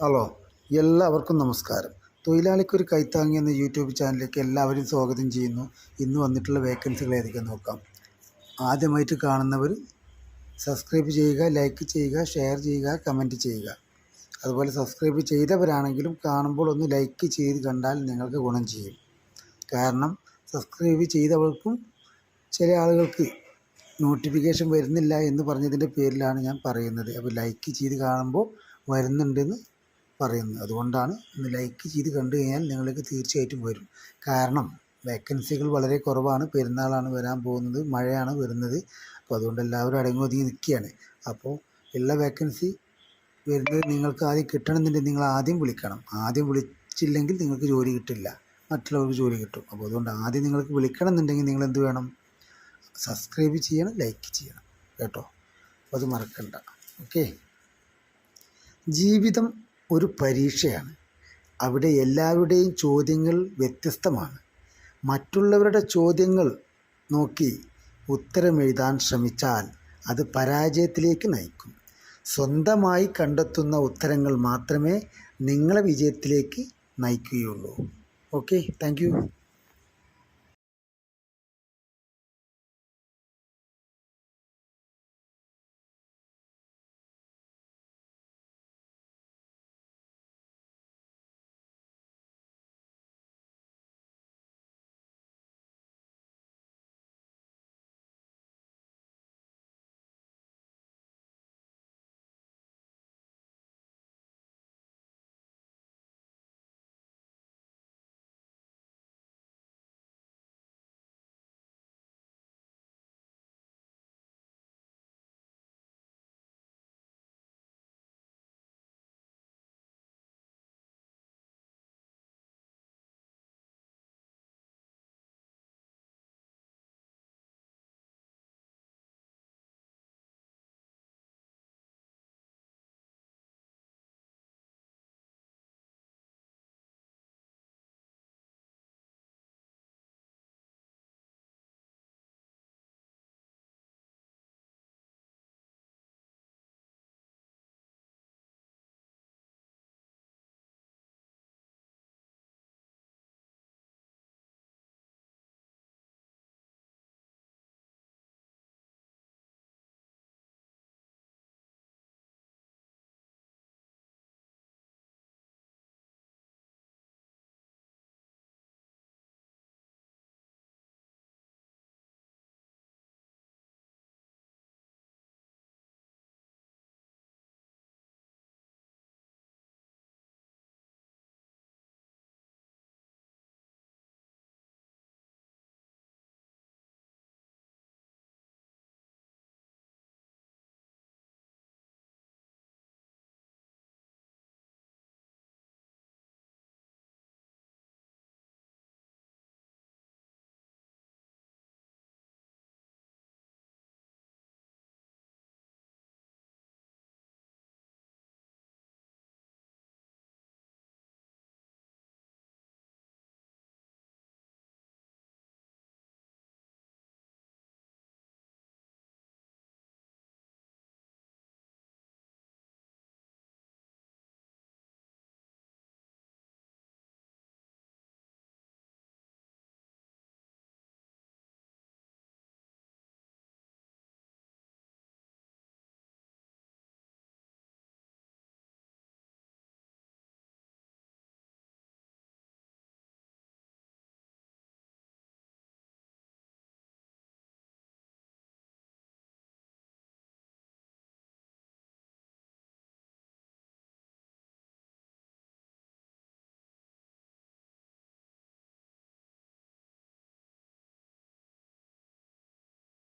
Hello എല്ലാവർക്കും നമസ്കാരം. തൊഴിലാളിക്കൊരു കൈത്താങ്ങി എന്ന യൂട്യൂബ് ചാനലിലേക്ക് എല്ലാവരും സ്വാഗതം ചെയ്യുന്നു. ഇന്ന് വന്നിട്ടുള്ള വേക്കൻസികൾ ഏതൊക്കെ നോക്കാം. ആദ്യമായിട്ട് കാണുന്നവർ സബ്സ്ക്രൈബ് ചെയ്യുക ലൈക്ക് ചെയ്യുക ഷെയർ ചെയ്യുക കമന്റ് ചെയ്യുക. അതുപോലെ സബ്സ്ക്രൈബ് ചെയ്തവരാണെങ്കിലും കാണുമ്പോൾ ഒന്ന് ലൈക്ക് ചെയ്ത് കണ്ടാൽ നിങ്ങൾക്ക് ഗുണം ചെയ്യും. കാരണം സബ്സ്ക്രൈബ് ചെയ്തവർക്കും ചില ആളുകൾക്ക് നോട്ടിഫിക്കേഷൻ വരുന്നില്ല എന്ന് പറഞ്ഞതിന്റെ പേരിലാണ് ഞാൻ പറയുന്നത്. അപ്പോൾ ലൈക്ക് ചെയ്ത് കാണുമ്പോൾ വരുന്നുണ്ടെന്ന് പറയുന്നത്. അതുകൊണ്ടാണ് ഒന്ന് ലൈക്ക് ചെയ്ത് കണ്ടു കഴിഞ്ഞാൽ നിങ്ങൾക്ക് തീർച്ചയായിട്ടും വരും. കാരണം വേക്കൻസികൾ വളരെ കുറവാണ്. പെരുന്നാളാണ് വരാൻ പോകുന്നത്. മഴയാണ് വരുന്നത്. അപ്പോൾ അതുകൊണ്ട് എല്ലാവരും അടങ്ങി ഒതുങ്ങി നിൽക്കുകയാണ്. അപ്പോൾ എല്ലാ വേക്കൻസി വരുന്നത് നിങ്ങൾക്ക് ആദ്യം കിട്ടണമെന്നുണ്ടെങ്കിൽ നിങ്ങൾ ആദ്യം വിളിക്കണം. ആദ്യം വിളിച്ചില്ലെങ്കിൽ നിങ്ങൾക്ക് ജോലി കിട്ടില്ല. മറ്റുള്ളവർക്ക് ജോലി കിട്ടും. അപ്പോൾ അതുകൊണ്ട് ആദ്യം നിങ്ങൾക്ക് വിളിക്കണം എന്നുണ്ടെങ്കിൽ നിങ്ങൾ എന്ത് വേണം? സബ്സ്ക്രൈബ് ചെയ്യണം ലൈക്ക് ചെയ്യണം. കേട്ടോ? അത് മറക്കണ്ട. ഓക്കെ ജീവിതം ഒരു പരീക്ഷയാണ്. അവിടെ എല്ലാവരുടെയും ചോദ്യങ്ങൾ വ്യത്യസ്തമാണ്. മറ്റുള്ളവരുടെ ചോദ്യങ്ങൾ നോക്കി ഉത്തരമെഴുതാൻ ശ്രമിച്ചാൽ അത് പരാജയത്തിലേക്ക് നയിക്കും. സ്വന്തമായി കണ്ടെത്തുന്ന ഉത്തരങ്ങൾ മാത്രമേ നിങ്ങളെ വിജയത്തിലേക്ക് നയിക്കുകയുള്ളൂ. Okay thank